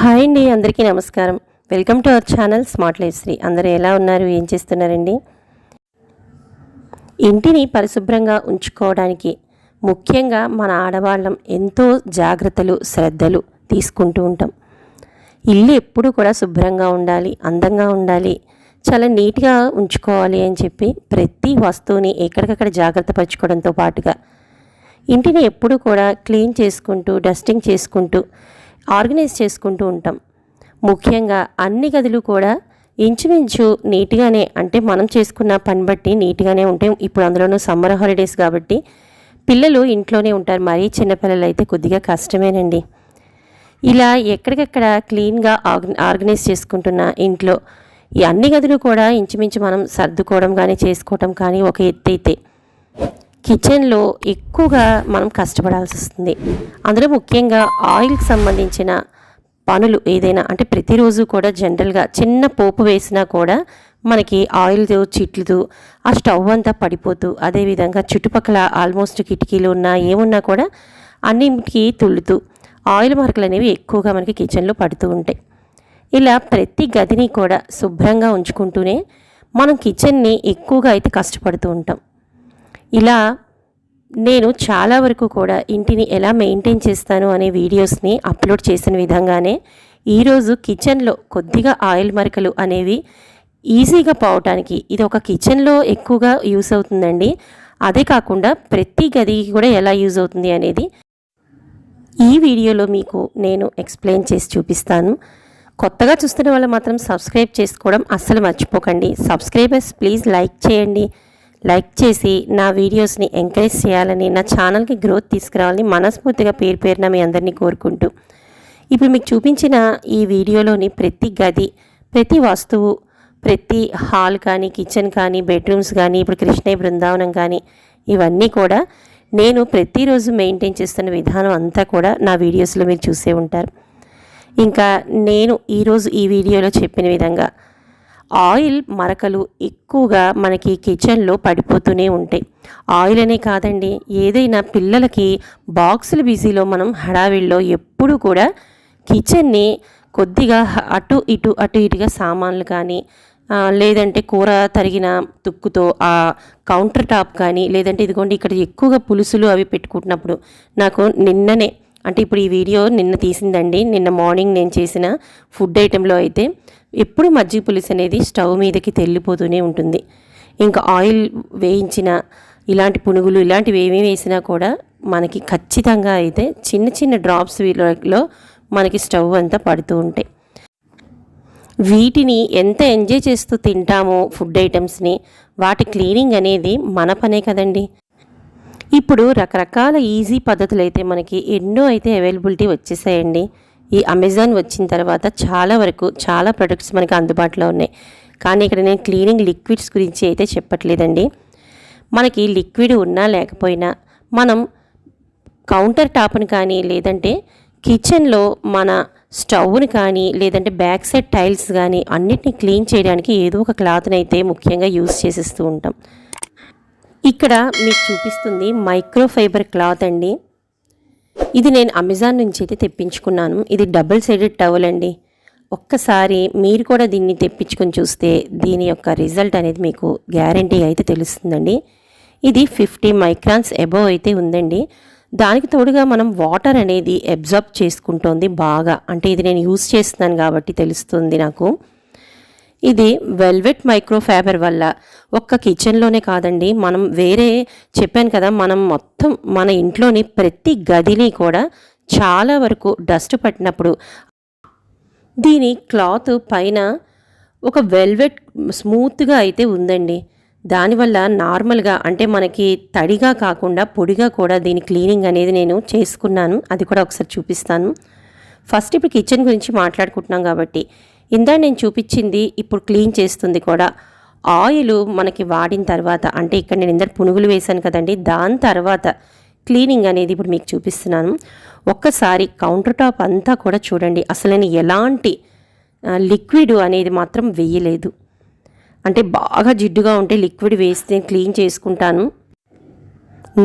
Hi అండి అందరికీ నమస్కారం. Welcome to our channel smart life Shri. అందరూ ఎలా ఉన్నారు? ఏం చేస్తున్నారండి? ఇంటిని పరిశుభ్రంగా ఉంచుకోవడానికి ముఖ్యంగా మన ఆడవాళ్ళం ఎంతో జాగ్రత్తలు శ్రద్ధలు తీసుకుంటూ ఉంటాం. ఇల్లు ఎప్పుడు కూడా శుభ్రంగా ఉండాలి అందంగా ఉండాలి చాలా నీట్గా ఉంచుకోవాలి అని చెప్పి ప్రతి వస్తువుని ఎక్కడికక్కడ జాగ్రత్త పరచుకోవడంతో పాటుగా ఇంటిని ఎప్పుడు కూడా క్లీన్ చేసుకుంటూ డస్టింగ్ చేసుకుంటూ ఆర్గనైజ్ చేసుకుంటూ ఉంటాం. ముఖ్యంగా అన్ని గదులు కూడా ఇంచుమించు నీట్గానే అంటే మనం చేసుకున్న పని బట్టి నీట్గానే ఉంటాయి. ఇప్పుడు అందులోనూ సమ్మర్ హాలిడేస్ కాబట్టి పిల్లలు ఇంట్లోనే ఉంటారు. మరీ చిన్నపిల్లలు అయితే కొద్దిగా కష్టమేనండి. ఇలా ఎక్కడికక్కడ క్లీన్గా ఆర్గనైజ్ చేసుకుంటున్న ఇంట్లో ఈ అన్ని గదులు కూడా ఇంచుమించు మనం సర్దుకోవడం కానీ చేసుకోవడం కానీ ఒక ఎత్తు అయితే కిచెన్లో ఎక్కువగా మనం కష్టపడాల్సి వస్తుంది. అందులో ముఖ్యంగా ఆయిల్కి సంబంధించిన పనులు ఏదైనా అంటే ప్రతిరోజు కూడా జనరల్గా చిన్న పోపు వేసినా కూడా మనకి ఆయిల్తో చిట్లుతూ ఆ స్టవ్ అంతా పడిపోతూ అదేవిధంగా చుట్టుపక్కల ఆల్మోస్ట్ కిటికీలు ఉన్నా ఏమున్నా కూడా అన్నింటికి తుళ్ళుతూ ఆయిల్ మార్కులు అనేవి ఎక్కువగా మనకి కిచెన్లో పడుతూ ఉంటాయి. ఇలా ప్రతి గదిని కూడా శుభ్రంగా ఉంచుకుంటూనే మనం కిచెన్ని ఎక్కువగా అయితే కష్టపడుతూ ఉంటాం. ఇలా నేను చాలా వరకు కూడా ఇంటిని ఎలా మెయింటైన్ చేస్తాను అనే వీడియోస్ని అప్లోడ్ చేసిన విధంగానే ఈరోజు కిచెన్లో కొద్దిగా ఆయిల్ మరకలు అనేవి ఈజీగా పోవటానికి ఇది ఒక కిచెన్లో ఎక్కువగా యూస్ అవుతుందండి. అదే కాకుండా ప్రతి గదికి కూడా ఎలా యూజ్ అవుతుంది అనేది ఈ వీడియోలో మీకు నేను ఎక్స్ప్లెయిన్ చేసి చూపిస్తాను. కొత్తగా చూస్తున్న వాళ్ళు మాత్రం సబ్స్క్రైబ్ చేసుకోవడం అస్సలు మర్చిపోకండి. సబ్స్క్రైబర్స్ ప్లీజ్ లైక్ చేయండి. లైక్ చేసి నా వీడియోస్ని ఎంకరేజ్ చేయాలని నా ఛానల్కి గ్రోత్ తీసుకురావాలని మనస్ఫూర్తిగా పేరు పేరున మీ అందరినీ కోరుకుంటూ. ఇప్పుడు మీకు చూపించిన ఈ వీడియోలోని ప్రతి గది ప్రతి వస్తువు ప్రతి హాల్ కానీ కిచెన్ కానీ బెడ్రూమ్స్ కానీ ఇప్పుడు కృష్ణయ్య బృందావనం కానీ ఇవన్నీ కూడా నేను ప్రతిరోజు మెయింటైన్ చేస్తున్న విధానం అంతా కూడా నా వీడియోస్లో మీరు చూసే ఉంటారు. ఇంకా నేను ఈరోజు ఈ వీడియోలో చెప్పిన విధంగా ఆయిల్ మరకలు ఎక్కువగా మనకి కిచెన్లో పడిపోతూనే ఉంటాయి. ఆయిల్ అనే కాదండి ఏదైనా పిల్లలకి బాక్సుల బిజీలో మనం హడావిడిలో ఎప్పుడు కూడా కిచెన్ని కొద్దిగా అటు ఇటు అటు ఇటుగా సామాన్లు కానీ లేదంటే కూర తరిగిన తుక్కుతో ఆ కౌంటర్ టాప్ కానీ లేదంటే ఇదిగోండి ఇక్కడ ఎక్కువగా పులుసులు అవి పెట్టుకుంటున్నప్పుడు నాకు నిన్ననే అంటే ఇప్పుడు ఈ వీడియో నిన్న తీసిందండి. నిన్న మార్నింగ్ నేను చేసిన ఫుడ్ ఐటెంలో అయితే ఎప్పుడు మజ్జిగ పులుసు అనేది స్టవ్ మీదకి తెల్లిపోతూనే ఉంటుంది. ఇంకా ఆయిల్ వేయించిన ఇలాంటి పునుగులు ఇలాంటివి ఏమి వేసినా కూడా మనకి ఖచ్చితంగా అయితే చిన్న చిన్న డ్రాప్స్ వీటిలో మనకి స్టవ్ అంతా పడుతూ ఉంటాయి. వీటిని ఎంత ఎంజాయ్ చేస్తూ తింటామో ఫుడ్ ఐటమ్స్ని వాటి క్లీనింగ్ అనేది మన పనే కదండి. ఇప్పుడు రకరకాల ఈజీ పద్ధతులు అయితే మనకి ఎన్నో అయితే అవైలబిలిటీ వచ్చేసాయండి. ఈ అమెజాన్ వచ్చిన తర్వాత చాలా వరకు చాలా ప్రొడక్ట్స్ మనకి అందుబాటులో ఉన్నాయి. కానీ ఇక్కడ నేను క్లీనింగ్ లిక్విడ్స్ గురించి అయితే చెప్పట్లేదండి. మనకి లిక్విడ్ ఉన్నా లేకపోయినా మనం కౌంటర్ టాప్ని కానీ లేదంటే కిచెన్లో మన స్టవ్ని కానీ లేదంటే బ్యాక్ సైడ్ టైల్స్ కానీ అన్నిటిని క్లీన్ చేయడానికి ఏదో ఒక క్లాత్ని అయితే ముఖ్యంగా యూస్ చేసేస్తూ ఉంటాం. ఇక్కడ మీకు చూపిస్తుంది మైక్రోఫైబర్ క్లాత్ అండి. ఇది నేను అమెజాన్ నుంచి అయితే తెప్పించుకున్నాను. ఇది డబుల్ సైడెడ్ టవల్ అండి. ఒక్కసారి మీరు కూడా దీన్ని తెప్పించుకొని చూస్తే దీని యొక్క రిజల్ట్ అనేది మీకు గ్యారంటీ అయితే తెలుస్తుందండి. ఇది ఫిఫ్టీ మైక్రాన్స్ అబోవ్ అయితే ఉందండి. దానికి తోడుగా మనం వాటర్ అనేది అబ్జర్బ్ చేసుకుంటోంది బాగా. అంటే ఇది నేను యూస్ చేస్తున్నాను కాబట్టి తెలుస్తుంది నాకు. ఇది వెల్వెట్ మైక్రో వల్ల. ఒక్క కిచెన్లోనే కాదండి మనం వేరే చెప్పాను కదా మనం మొత్తం మన ఇంట్లోని ప్రతి గదిని కూడా చాలా వరకు డస్ట్ పట్టినప్పుడు దీని క్లాత్ పైన ఒక వెల్వెట్ స్మూత్గా అయితే ఉందండి. దానివల్ల నార్మల్గా అంటే మనకి తడిగా కాకుండా పొడిగా కూడా దీని క్లీనింగ్ అనేది నేను చేసుకున్నాను. అది కూడా ఒకసారి చూపిస్తాను. ఫస్ట్ ఇప్పుడు కిచెన్ గురించి మాట్లాడుకుంటున్నాం కాబట్టి ఇందా నేను చూపించింది ఇప్పుడు క్లీన్ చేస్తుంది కూడా. ఆయిల్ మనకి వాడిన తర్వాత అంటే ఇక్కడ నేను ఇందరు పునుగులు వేశాను కదండి దాని తర్వాత క్లీనింగ్ అనేది ఇప్పుడు మీకు చూపిస్తున్నాను. ఒక్కసారి కౌంటర్ టాప్ అంతా కూడా చూడండి. అసలు నేను ఎలాంటి లిక్విడ్ అనేది మాత్రం వేయలేదు. అంటే బాగా జిడ్డుగా ఉంటే లిక్విడ్ వేస్తే క్లీన్ చేసుకుంటాను.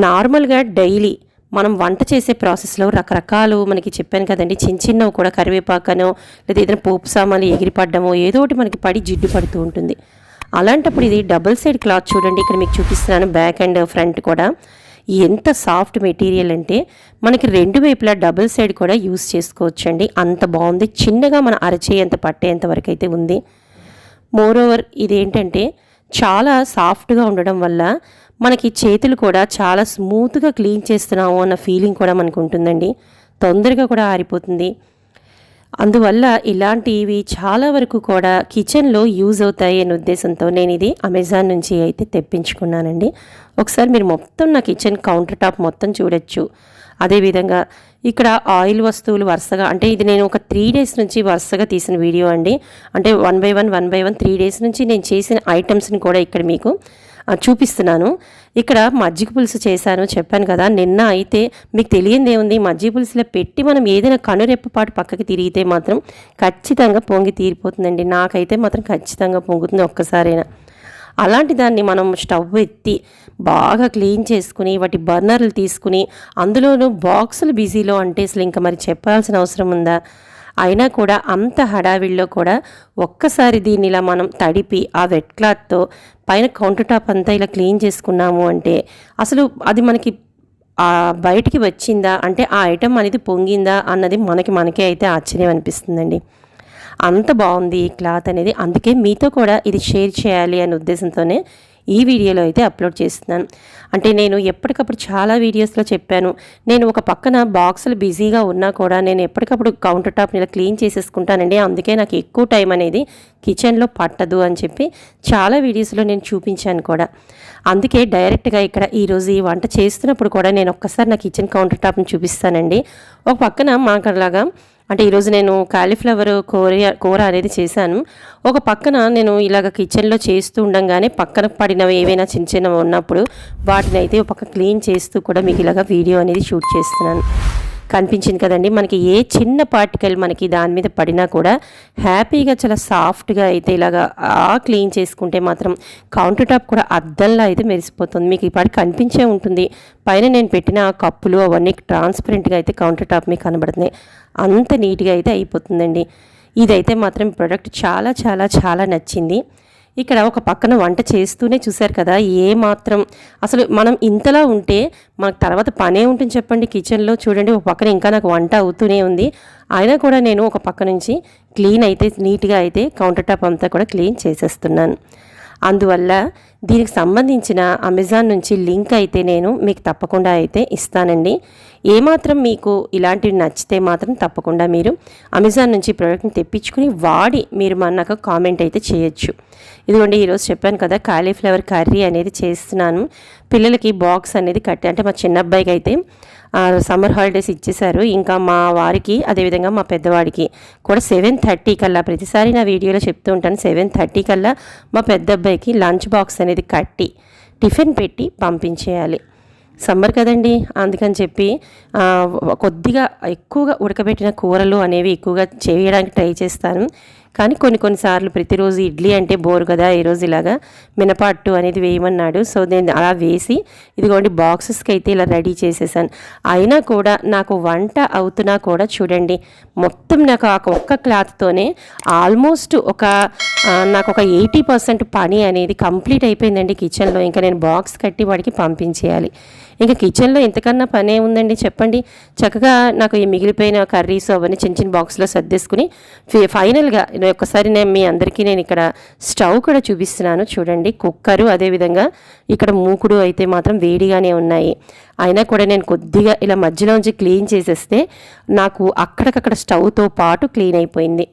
నార్మల్గా డైలీ మనం వంట చేసే ప్రాసెస్లో రకరకాలు మనకి చెప్పాను కదండి. చిన్న చిన్నవి కూడా కరివేపాకనో లేదా ఏదైనా పోపు సామాన్లు ఎగిరిపడ్డమో ఏదో ఒకటి మనకి పడి జిడ్డు పడుతూ ఉంటుంది. అలాంటప్పుడు ఇది డబుల్ సైడ్ క్లాత్ చూడండి. ఇక్కడ మీకు చూపిస్తున్నాను బ్యాక్ అండ్ ఫ్రంట్ కూడా. ఎంత సాఫ్ట్ మెటీరియల్ అంటే మనకి రెండు వైపులా డబుల్ సైడ్ కూడా యూస్ చేసుకోవచ్చండి. అంత బాగుంది. చిన్నగా మన అరచేయంత పట్టేంత వరకు అయితే ఉంది. మోరోవర్ ఇదేంటంటే చాలా సాఫ్ట్గా ఉండడం వల్ల మనకి చేతులు కూడా చాలా స్మూత్గా క్లీన్ చేస్తున్నాము అన్న ఫీలింగ్ కూడా మనకు ఉంటుందండి తొందరగా కూడా ఆరిపోతుంది. అందువల్ల ఇలాంటివి చాలా వరకు కూడా కిచెన్లో యూజ్ అవుతాయి అనే ఉద్దేశంతో నేను ఇది అమెజాన్ నుంచి అయితే తెప్పించుకున్నానండి. ఒకసారి మీరు మొత్తం నా కిచెన్ కౌంటర్ టాప్ మొత్తం చూడొచ్చు. అదేవిధంగా ఇక్కడ ఆయిల్ వస్తువులు వరుసగా అంటే ఇది నేను ఒక త్రీ డేస్ నుంచి వరుసగా తీసిన వీడియో అండి. అంటే one by one one by one three days నుంచి నేను చేసిన ఐటమ్స్ని కూడా ఇక్కడ మీకు చూపిస్తున్నాను. ఇక్కడ మజ్జిగ పులుసు చేశాను చెప్పాను కదా. నిన్న అయితే మీకు తెలియంది ఏముంది మజ్జిగ పులుసులో పెట్టి మనం ఏదైనా కనురెప్పపాటు పక్కకి తిరిగితే మాత్రం ఖచ్చితంగా పొంగి తీరిపోతుందండి. నాకైతే మాత్రం ఖచ్చితంగా పొంగుతుంది ఒక్కసారైనా. అలాంటి దాన్ని మనం స్టవ్ ఎత్తి బాగా క్లీన్ చేసుకుని వాటి బర్నర్లు తీసుకుని అందులోనూ బాక్సులు బిజీలో అంటే అసలు ఇంకా మరి చెప్పాల్సిన అవసరం ఉందా? అయినా కూడా అంత హడావిడిలో కూడా ఒక్కసారి దీన్ని ఇలా మనం తడిపి ఆ వెట్ క్లాత్తో పైన కౌంటర్ టాప్ అంతా ఇలా క్లీన్ చేసుకున్నాము అంటే అసలు అది మనకి బయటికి వచ్చిందా? అంటే ఆ ఐటెం అనేది పొంగిందా అన్నది మనకి మనకే అయితే ఆశ్చర్యం అనిపిస్తుందండి. అంత బాగుంది ఈ క్లాత్ అనేది. అందుకే మీతో కూడా ఇది షేర్ చేయాలి అనే ఉద్దేశంతోనే ఈ వీడియోలో అయితే అప్లోడ్ చేస్తున్నాను. అంటే నేను ఎప్పటికప్పుడు చాలా వీడియోస్లో చెప్పాను. నేను ఒక పక్కన బాక్సులు బిజీగా ఉన్నా కూడా నేను ఎప్పటికప్పుడు కౌంటర్ టాప్ని ఇలా క్లీన్ చేసేసుకుంటానండి. అందుకే నాకు ఎక్కువ టైం అనేది కిచెన్లో పట్టదు అని చెప్పి చాలా వీడియోస్లో నేను చూపించాను కూడా. అందుకే డైరెక్ట్గా ఇక్కడ ఈరోజు ఈ వంట చేస్తున్నప్పుడు కూడా నేను ఒక్కసారి నా కిచెన్ కౌంటర్ టాప్ని చూపిస్తానండి. ఒక పక్కన మాకలాగా అంటే ఈరోజు నేను కాలీఫ్లవర్ కూర కూర అనేది చేశాను. ఒక పక్కన నేను ఇలాగ కిచెన్లో చేస్తూ ఉండంగానే పక్కన పడినవి ఏవైనా చిన్న చిన్నవి ఉన్నప్పుడు వాటిని అయితే ఒక పక్క క్లీన్ చేస్తూ కూడా మీకు ఇలాగ వీడియో అనేది షూట్ చేస్తున్నాను. కనిపించింది కదండి. మనకి ఏ చిన్న పార్టికల్ మనకి దాని మీద పడినా కూడా హ్యాపీగా చాలా సాఫ్ట్గా అయితే ఇలాగా ఆ క్లీన్ చేసుకుంటే మాత్రం కౌంటర్ టాప్ కూడా అద్దంలా అయితే మెరిసిపోతుంది. మీకు ఇప్పటి కనిపించే ఉంటుంది. పైన నేను పెట్టిన ఆ కప్పులు అవన్నీ ట్రాన్స్పరెంట్గా అయితే కౌంటర్ టాప్ మీకు కనబడుతున్నాయి. అంత నీట్గా అయితే అయిపోతుందండి. ఇదైతే మాత్రం ప్రోడక్ట్ చాలా చాలా చాలా నచ్చింది. ఇక్కడ ఒక పక్కన వంట చేస్తూనే చూశారు కదా ఏ మాత్రం అసలు మనం ఇంతలా ఉంటే మనకు తర్వాత పనే ఉంటుంది చెప్పండి కిచెన్లో. చూడండి ఒక పక్కన ఇంకా నాకు వంట అవుతూనే ఉంది. అయినా కూడా నేను ఒక పక్క నుంచి క్లీన్ అయితే నీట్గా అయితే కౌంటర్ టాప్ అంతా కూడా క్లీన్ చేసేస్తున్నాను. అందువల్ల దీనికి సంబంధించిన అమెజాన్ నుంచి లింక్ అయితే నేను మీకు తప్పకుండా అయితే ఇస్తానండి. ఏమాత్రం మీకు ఇలాంటివి నచ్చితే మాత్రం తప్పకుండా మీరు అమెజాన్ నుంచి ప్రోడక్ట్ని తెప్పించుకుని వాడి మీరు మన నాకు కామెంట్ అయితే చేయొచ్చు. ఇదిగోండి ఈరోజు చెప్పాను కదా కాలీఫ్లవర్ కర్రీ అనేది చేస్తున్నాను. పిల్లలకి బాక్స్ అనేది కట్టి అంటే మా చిన్న అబ్బాయికి అయితే సమ్మర్ హాలిడేస్ ఇచ్చేశారు. ఇంకా మా వారికి అదేవిధంగా మా పెద్దవాడికి కూడా సెవెన్ థర్టీ కల్లా ప్రతిసారి నా వీడియోలో చెప్తూ ఉంటాను సెవెన్ థర్టీ కల్లా మా పెద్ద అబ్బాయికి లంచ్ బాక్స్ అనేది కట్టి టిఫిన్ పెట్టి పంపించేయాలి. సమ్మర్ కదండి అందుకని చెప్పి కొద్దిగా ఎక్కువగా ఉడకబెట్టిన కూరలు అనేవి ఎక్కువగా చేయడానికి ట్రై చేస్తాను. కానీ కొన్ని కొన్నిసార్లు ప్రతిరోజు ఇడ్లీ అంటే బోరు కదా ఈరోజు ఇలాగా మినపట్టు అనేది వేయమన్నాడు. సో నేను అలా వేసి ఇదిగోండి బాక్సెస్కి అయితే ఇలా రెడీ చేసేసాను. అయినా కూడా నాకు వంట అవుతున్నా కూడా చూడండి మొత్తం నాకు ఆ ఒక్క క్లాత్తోనే ఆల్మోస్ట్ ఒక నాకు ఒక ఎయిటీ పర్సెంట్ పని అనేది కంప్లీట్ అయిపోయిందండి కిచెన్లో. ఇంకా నేను బాక్స్ కట్టి వాడికి పంపించేయాలి. ఇంకా కిచెన్లో ఎంతకన్నా పనే ఉందండి చెప్పండి. చక్కగా నాకు ఈ మిగిలిపోయిన కర్రీస్ అవన్నీ చిన్న చిన్న బాక్స్లో సర్దేసుకుని ఫైనల్గా ఒక్కసారి నేను మీ అందరికీ నేను ఇక్కడ స్టవ్ కూడా చూపిస్తున్నాను. చూడండి కుక్కరు అదేవిధంగా ఇక్కడ మూకుడు అయితే మాత్రం వేడిగానే ఉన్నాయి. అయినా కూడా నేను కొద్దిగా ఇలా మధ్యలోంచి క్లీన్ చేసేస్తే నాకు అక్కడికక్కడ స్టవ్తో పాటు క్లీన్ అయిపోయింది.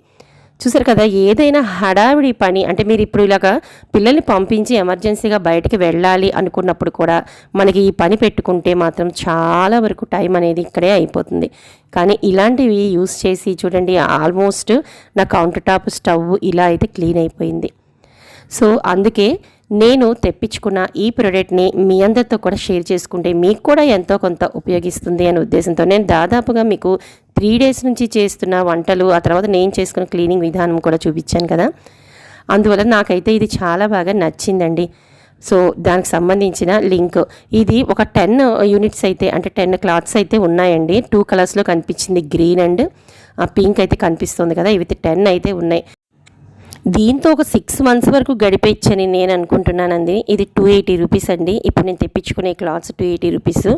చూసారు కదా ఏదైనా హడావిడి పని అంటే మీరు ఇప్పుడు ఇలాగా పిల్లల్ని పంపించి ఎమర్జెన్సీగా బయటికి వెళ్ళాలి అనుకున్నప్పుడు కూడా మనకి ఈ పని పెట్టుకుంటే మాత్రం చాలా వరకు టైం అనేది ఇక్కడే అయిపోతుంది. కానీ ఇలాంటివి యూస్ చేసి చూడండి ఆల్మోస్ట్ నా కౌంటర్ టాప్ స్టవ్ ఇలా అయితే క్లీన్ అయిపోయింది. సో అందుకే నేను తెప్పించుకున్న ఈ ప్రోడక్ట్ని మీ అందరితో కూడా షేర్ చేసుకుంటే మీకు కూడా ఎంతో కొంత ఉపయోగిస్తుంది అనే ఉద్దేశంతో నేను దాదాపుగా మీకు త్రీ డేస్ నుంచి చేస్తున్న వంటలు ఆ తర్వాత నేను చేసుకున్న క్లీనింగ్ విధానం కూడా చూపించాను కదా. అందువల్ల నాకైతే ఇది చాలా బాగా నచ్చిందండి. సో దానికి సంబంధించిన లింక్. ఇది ఒక టెన్ యూనిట్స్ అయితే అంటే టెన్ క్లాత్స్ అయితే ఉన్నాయండి. టూ కలర్స్లో కనిపించింది గ్రీన్ అండ్ పింక్ అయితే కనిపిస్తుంది కదా. ఇవి టెన్ అయితే ఉన్నాయి. దీంతో ఒక సిక్స్ మంత్స్ వరకు గడిపేయచ్చని నేను అనుకుంటున్నానండి. ఇది టూ ఎయిటీ రూపీస్ అండి. ఇప్పుడు నేను తెప్పించుకునే clothes two eighty rupees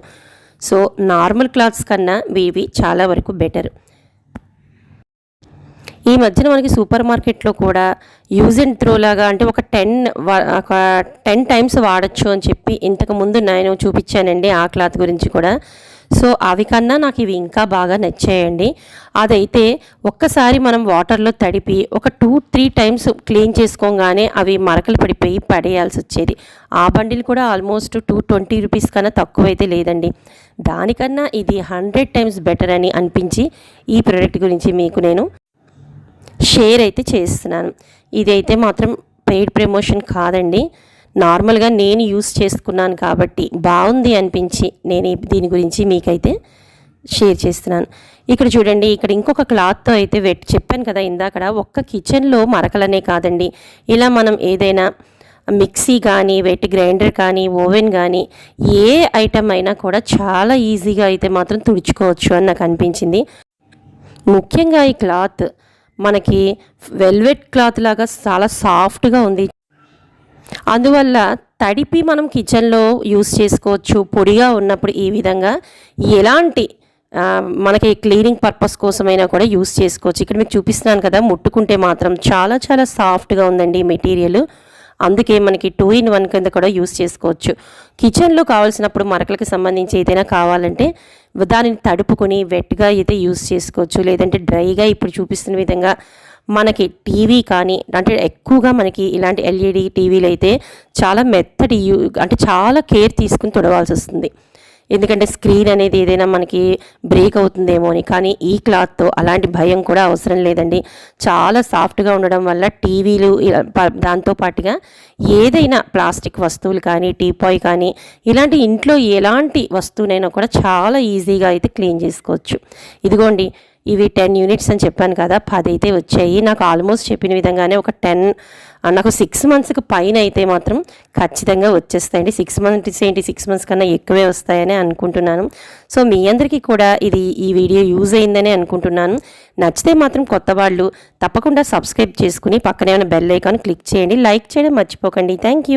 so normal clothes కన్నా ఇవి చాలా వరకు బెటర్ ఈ మధ్యన మనకి సూపర్ మార్కెట్లో కూడా యూజ్ అండ్ త్రో లాగా అంటే ఒక టెన్ ఒక టెన్ టైమ్స్ వాడచ్చు అని చెప్పి ఇంతకు ముందు నేను చూపించానండి ఆ క్లాత్ గురించి కూడా. సో అవి కన్నా నాకు ఇవి ఇంకా బాగా నచ్చాయండి. అదైతే ఒక్కసారి మనం వాటర్లో తడిపి ఒక టూ త్రీ టైమ్స్ క్లీన్ చేసుకోగానే అవి మరకలు పడిపోయి పడేయాల్సి వచ్చేది. ఆ బండిల్ కూడా ఆల్మోస్ట్ టూ ట్వంటీ రూపీస్ కన్నా తక్కువ అయితే లేదండి. దానికన్నా ఇది హండ్రెడ్ టైమ్స్ బెటర్ అని అనిపించి ఈ ప్రోడక్ట్ గురించి మీకు నేను షేర్ అయితే చేస్తున్నాను. ఇదైతే మాత్రం పెయిడ్ ప్రమోషన్ కాదండి. నార్మల్గా నేను యూస్ చేసుకున్నాను కాబట్టి బాగుంది అనిపించి నేను దీని గురించి మీకైతే షేర్ చేస్తున్నాను. ఇక్కడ చూడండి ఇక్కడ ఇంకొక క్లాత్తో అయితే వెట్ చెప్పాను కదా ఇందాకడ ఒక్క కిచెన్లో మరకలనే కాదండి. ఇలా మనం ఏదైనా మిక్సీ కానీ వెట్ గ్రైండర్ కానీ ఓవెన్ కానీ ఏ ఐటమ్ అయినా కూడా చాలా ఈజీగా అయితే మాత్రం తుడుచుకోవచ్చు అని నాకు అనిపించింది. ముఖ్యంగా ఈ క్లాత్ మనకి వెల్వెట్ క్లాత్ లాగా చాలా సాఫ్ట్గా ఉంది. అందువల్ల తడిపి మనం కిచెన్లో యూస్ చేసుకోవచ్చు పొడిగా ఉన్నప్పుడు ఈ విధంగా ఎలాంటి మనకి క్లీనింగ్ పర్పస్ కోసమైనా కూడా యూస్ చేసుకోవచ్చు. ఇక్కడ మీకు చూపిస్తున్నాను కదా ముట్టుకుంటే మాత్రం చాలా చాలా సాఫ్ట్గా ఉందండి ఈ మెటీరియల్. అందుకే మనకి టూ ఇన్ వన్ కింద కూడా యూస్ చేసుకోవచ్చు. కిచెన్లో కావాల్సినప్పుడు మరకలకు సంబంధించి ఏదైనా కావాలంటే దానిని తడుపుకొని వెట్గా అయితే యూస్ చేసుకోవచ్చు. లేదంటే డ్రైగా ఇప్పుడు చూపిస్తున్న విధంగా మనకి టీవీ కానీ అంటే ఎక్కువగా మనకి ఇలాంటి ఎల్ఈడి టీవీలు అయితే చాలా మెత్తటి యూ అంటే చాలా కేర్ తీసుకుని తొడవాల్సి వస్తుంది. ఎందుకంటే స్క్రీన్ అనేది ఏదైనా మనకి బ్రేక్ అవుతుందేమో అని కానీ ఈ క్లాత్తో అలాంటి భయం కూడా అవసరం లేదండి. చాలా సాఫ్ట్గా ఉండడం వల్ల టీవీలు ఇలా దాంతో పాటుగా ఏదైనా ప్లాస్టిక్ వస్తువులు కానీ టీపాయ్ కానీ ఇలాంటి ఇంట్లో ఎలాంటి వస్తువునైనా కూడా చాలా ఈజీగా అయితే క్లీన్ చేసుకోవచ్చు. ఇదిగోండి ఇవి టెన్ యూనిట్స్ అని చెప్పాను కదా పది అయితే వచ్చాయి. నాకు ఆల్మోస్ట్ చెప్పిన విధంగానే ఒక టెన్ నాకు సిక్స్ మంత్స్కి పైన అయితే మాత్రం ఖచ్చితంగా వచ్చేస్తాయండి. సిక్స్ మంత్స్ ఏంటి? సిక్స్ మంత్స్ కన్నా ఎక్కువే వస్తాయని అనుకుంటున్నాను. సో మీ అందరికీ కూడా ఇది ఈ వీడియో యూజ్ అయిందని అనుకుంటున్నాను. నచ్చితే మాత్రం కొత్త వాళ్ళు తప్పకుండా సబ్స్క్రైబ్ చేసుకుని పక్కనే ఉన్న బెల్ ఐకాన్ క్లిక్ చేయండి. లైక్ చేయడం మర్చిపోకండి. Thank you.